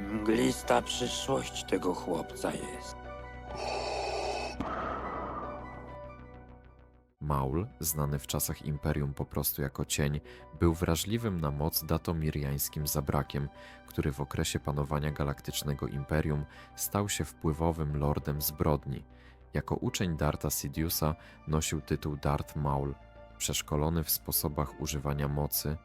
Mglista przyszłość tego chłopca jest. Maul, znany w czasach Imperium po prostu jako cień, był wrażliwym na moc datomiriańskim zabrakiem, który w okresie panowania Galaktycznego Imperium stał się wpływowym lordem zbrodni. Jako uczeń Darta Sidiousa nosił tytuł Darth Maul. Przeszkolony w sposobach używania mocy,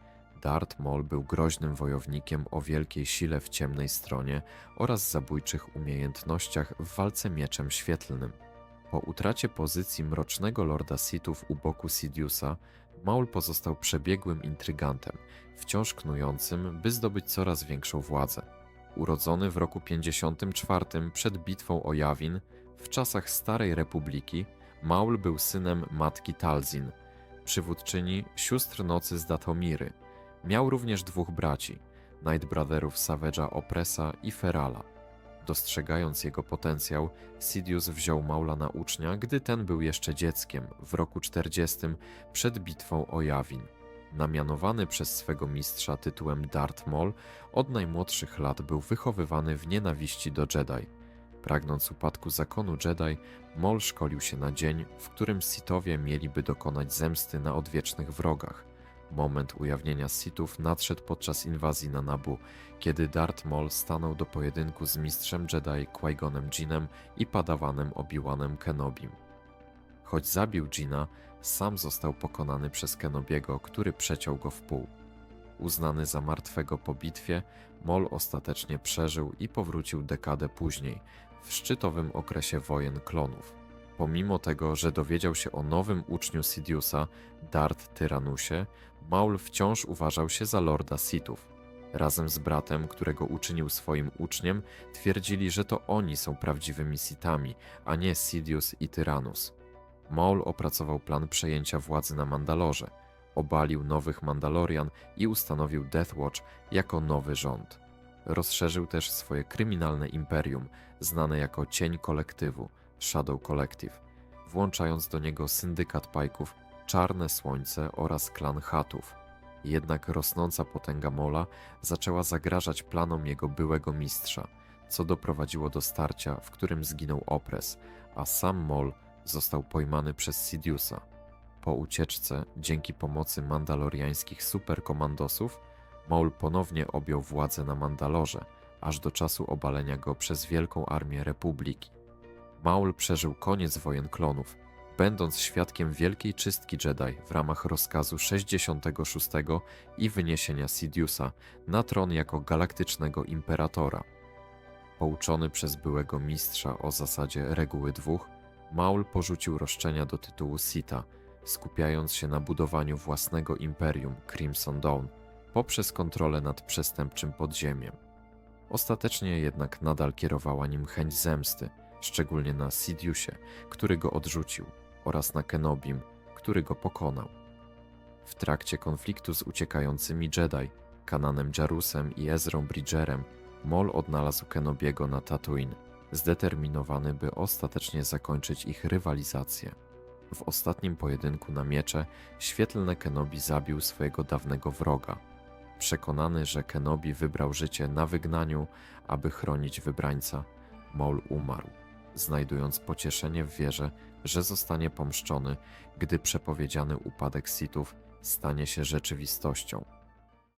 Darth Maul był groźnym wojownikiem o wielkiej sile w ciemnej stronie oraz zabójczych umiejętnościach w walce mieczem świetlnym. Po utracie pozycji mrocznego lorda Sithów u boku Sidiousa, Maul pozostał przebiegłym intrygantem, wciąż knującym, by zdobyć coraz większą władzę. Urodzony w roku 54 przed bitwą o Jawin, w czasach Starej Republiki, Maul był synem matki Talzin, przywódczyni sióstr nocy z Datomiry. Miał również dwóch braci, Night Brotherów Savage'a Opressa i Ferala. Dostrzegając jego potencjał, Sidious wziął Maula na ucznia, gdy ten był jeszcze dzieckiem, w roku 40 przed bitwą o Jawin. Namianowany przez swego mistrza tytułem Darth Maul, od najmłodszych lat był wychowywany w nienawiści do Jedi. Pragnąc upadku zakonu Jedi, Maul szkolił się na dzień, w którym Sithowie mieliby dokonać zemsty na odwiecznych wrogach. Moment ujawnienia Sithów nadszedł podczas inwazji na Nabu, kiedy Darth Maul stanął do pojedynku z mistrzem Jedi Qui-Gonem Jinnem i padawanem Obi-Wanem Kenobim. Choć zabił Jina, sam został pokonany przez Kenobiego, który przeciął go w pół. Uznany za martwego po bitwie, Maul ostatecznie przeżył i powrócił dekadę później, w szczytowym okresie wojen klonów. Pomimo tego, że dowiedział się o nowym uczniu Sidiousa, Darth Tyranusie, Maul wciąż uważał się za lorda Sithów. Razem z bratem, którego uczynił swoim uczniem, twierdzili, że to oni są prawdziwymi Sithami, a nie Sidious i Tyrannus. Maul opracował plan przejęcia władzy na Mandalorze, obalił nowych Mandalorian i ustanowił Death Watch jako nowy rząd. Rozszerzył też swoje kryminalne imperium, znane jako Cień Kolektywu, Shadow Collective, włączając do niego syndykat Pajków, Czarne Słońce oraz klan Hatów. Jednak rosnąca potęga Mola zaczęła zagrażać planom jego byłego mistrza, co doprowadziło do starcia, w którym zginął Opres, a sam Mol został pojmany przez Sidiousa. Po ucieczce, dzięki pomocy mandaloriańskich superkomandosów, Maul ponownie objął władzę na Mandalorze, aż do czasu obalenia go przez Wielką Armię Republiki. Maul przeżył koniec wojen klonów, będąc świadkiem wielkiej czystki Jedi w ramach rozkazu 66 i wyniesienia Sidiousa na tron jako galaktycznego imperatora. Pouczony przez byłego mistrza o zasadzie reguły dwóch, Maul porzucił roszczenia do tytułu Sita, skupiając się na budowaniu własnego imperium Crimson Dawn poprzez kontrolę nad przestępczym podziemiem. Ostatecznie jednak nadal kierowała nim chęć zemsty, szczególnie na Sidiousie, który go odrzucił, oraz na Kenobim, który go pokonał. W trakcie konfliktu z uciekającymi Jedi, Kananem Jarusem i Ezrą Bridgerem, Mol odnalazł Kenobiego na Tatooine, zdeterminowany, by ostatecznie zakończyć ich rywalizację. W ostatnim pojedynku na miecze świetlne Kenobi zabił swojego dawnego wroga. Przekonany, że Kenobi wybrał życie na wygnaniu, aby chronić wybrańca, Maul umarł, znajdując pocieszenie w wierze, że zostanie pomszczony, gdy przepowiedziany upadek Sithów stanie się rzeczywistością.